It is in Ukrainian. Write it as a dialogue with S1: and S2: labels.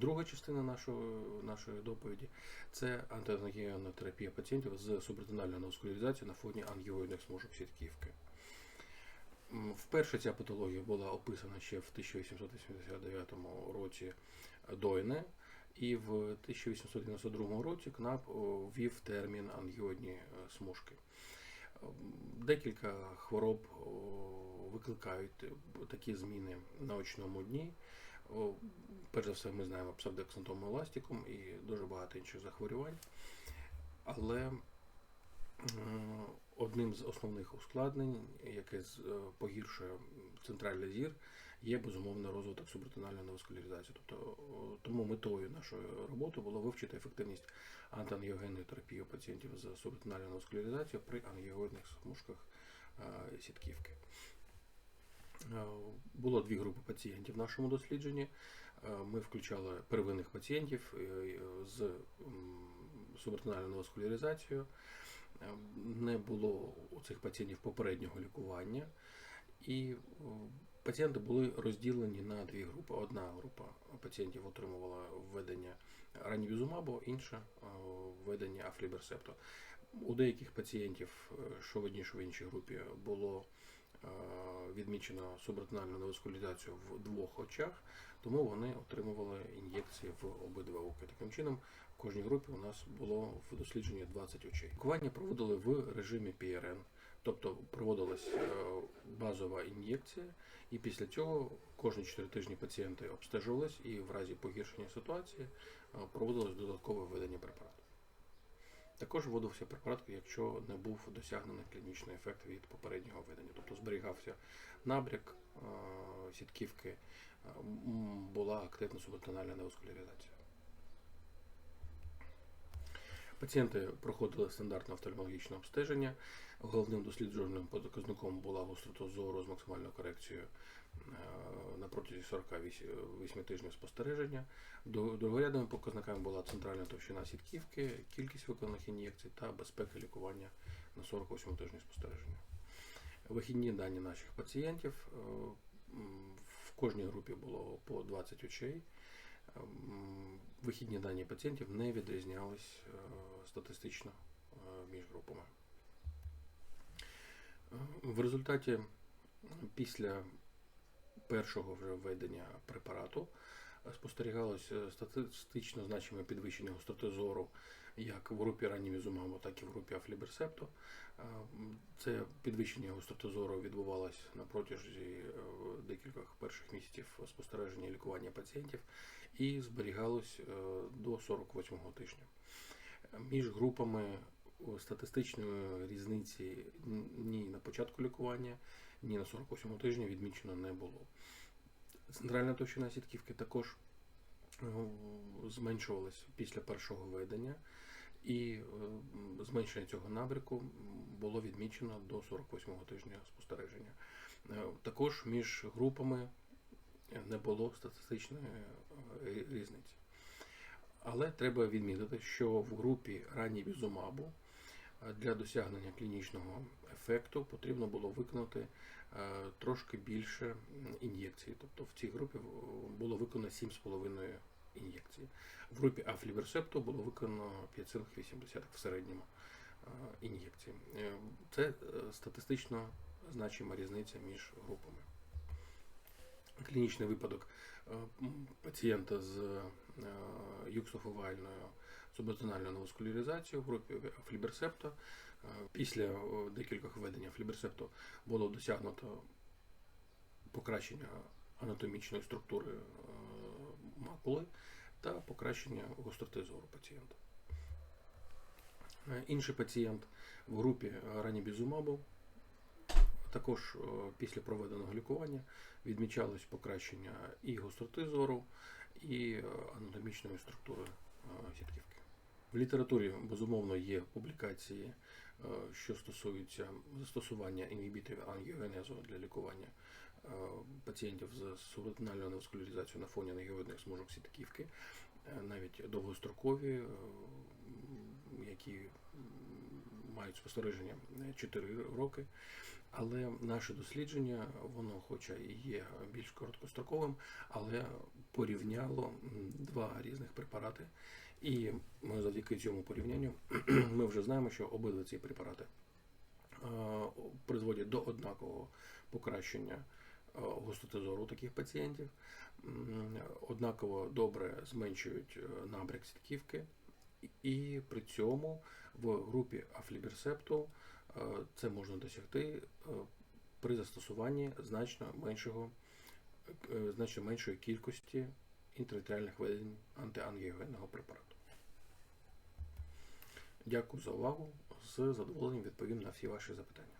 S1: Друга частина нашої, нашої доповіді це антиангіогенна терапія пацієнтів з субретинальною неоскуляризацією на фоні ангіоїдних смужок сітківки. Вперше ця патологія була описана ще в 1889 році Дойне, і в 1892 році КНАП ввів термін ангіодні е, смужки. Декілька хвороб викликають е, такі зміни на очному дні. Перш за все, ми знаємо псевдоакцентому еластикум і дуже багато інших захворювань. Але одним з основних ускладнень, яке е, погіршує центральний зір, є безумовно розвиток субретинальної неваскуляризації. Тобто тому метою нашої роботи було вивчити ефективність антиангіогенної терапії у пацієнтів з субретинальною неваскуляризацією при ангіогенних смужках е, сітківки. Е, Було дві групи пацієнтів в нашому дослідженні. Е, Ми включали первинних пацієнтів е, з субретинальною неваскуляризацією. Е, Не було у цих пацієнтів попереднього лікування, і пацієнти були розділені на дві групи. Одна група пацієнтів отримувала введення ранібізумабу, інша введення афліберсепту. У деяких пацієнтів, що в одній, що в іншій групі, було відмічено субретинальну неваскуляризацію в двох очах, тому вони отримували ін'єкції в обидва оки. Таким чином, в кожній групі у нас було в дослідженні 20 очей. Лікування проводили в режимі PRN, тобто проводилась е, базова ін'єкція, і після цього кожні 4 тижні пацієнти обстежувались і в разі погіршення ситуації е, проводилось додаткове введення препарату. Також вводився препарат, якщо не був досягнений клінічний ефект від попереднього введення, тобто зберігався набряк сітківки, була активна субретинальна неоскуляризація. Пацієнти проходили стандартне офтальмологічне обстеження. Головним досліджувальним показником була гострота зору з максимальною корекцією е, на протязі 48 тижнів спостереження. Другорядними показниками була центральна товщина сітківки, кількість виконаних ін'єкцій та безпека лікування на 48 тижні спостереження. Вихідні дані наших пацієнтів. е, В кожній групі було по 20 очей. Вихідні дані пацієнтів не відрізнялись е, статистично е, між групами. Е, В результаті після першого вже введення препарату спостерігалось статистично значиме підвищення гостроти зору як в групі раннімізумабу, так і в групі афліберсепту. Е, Це підвищення гостроти зору відбувалось на протязі е, декількох перших місяців спостереження і лікування пацієнтів і зберігалось е, до 48-го тижня. Між групами статистичної різниці ні на початку лікування, ні на 48-му тижні відмічено не було. Центральна товщина сітківки також зменшувалась після першого введення, і е, зменшення цього набряку було відмічено до 48-го тижня спостереження. Е, Також між групами не було статистичної е, різниці. Але треба відмітити, що в групі ранній візумабу для досягнення клінічного ефекту потрібно було виконати трошки більше ін'єкцій. Тобто в цій групі було виконано 7,5 ін'єкцій. В групі афліверсепту було виконано 5,8 в середньому е, ін'єкцій. Е, Це е, статистично значима різниця між групами. Клінічний випадок пацієнта з юксофовальною субретинальною неваскуляризацією в групі фліберсепта. Після декількох введення фліберсепту було досягнуто покращення анатомічної структури макули та покращення гостроти зору пацієнта. Е, Інший пацієнт в групі ранібізумабу також е, після проведеного лікування відмічалось покращення і гостроти зору, і е, анатомічної структури сітківки. В літературі безумовно є публікації, е, що стосуються застосування інгібіторів ангіогенезу для лікування е, пацієнтів з субретинальною невоскуляризацією на фоні ангіоїдних смужок сітківки, Е, навіть довгострокові, які мають спостереження 4 роки. Але наше дослідження, воно хоча і є більш короткостроковим, але порівняло два різних препарати. І завдяки цьому порівнянню ми вже знаємо, що обидва ці препарати е, призводять до однакового покращення е, густоти зору таких пацієнтів, однаково добре зменшують е, набряк сітківки, і при цьому в групі афліберсепту е, це можна досягти е, при застосуванні значно меншого, е, значно меншої кількості інтравітріальних введень антиангіогенного препарату. Дякую за увагу. З задоволенням відповім на всі ваші запитання.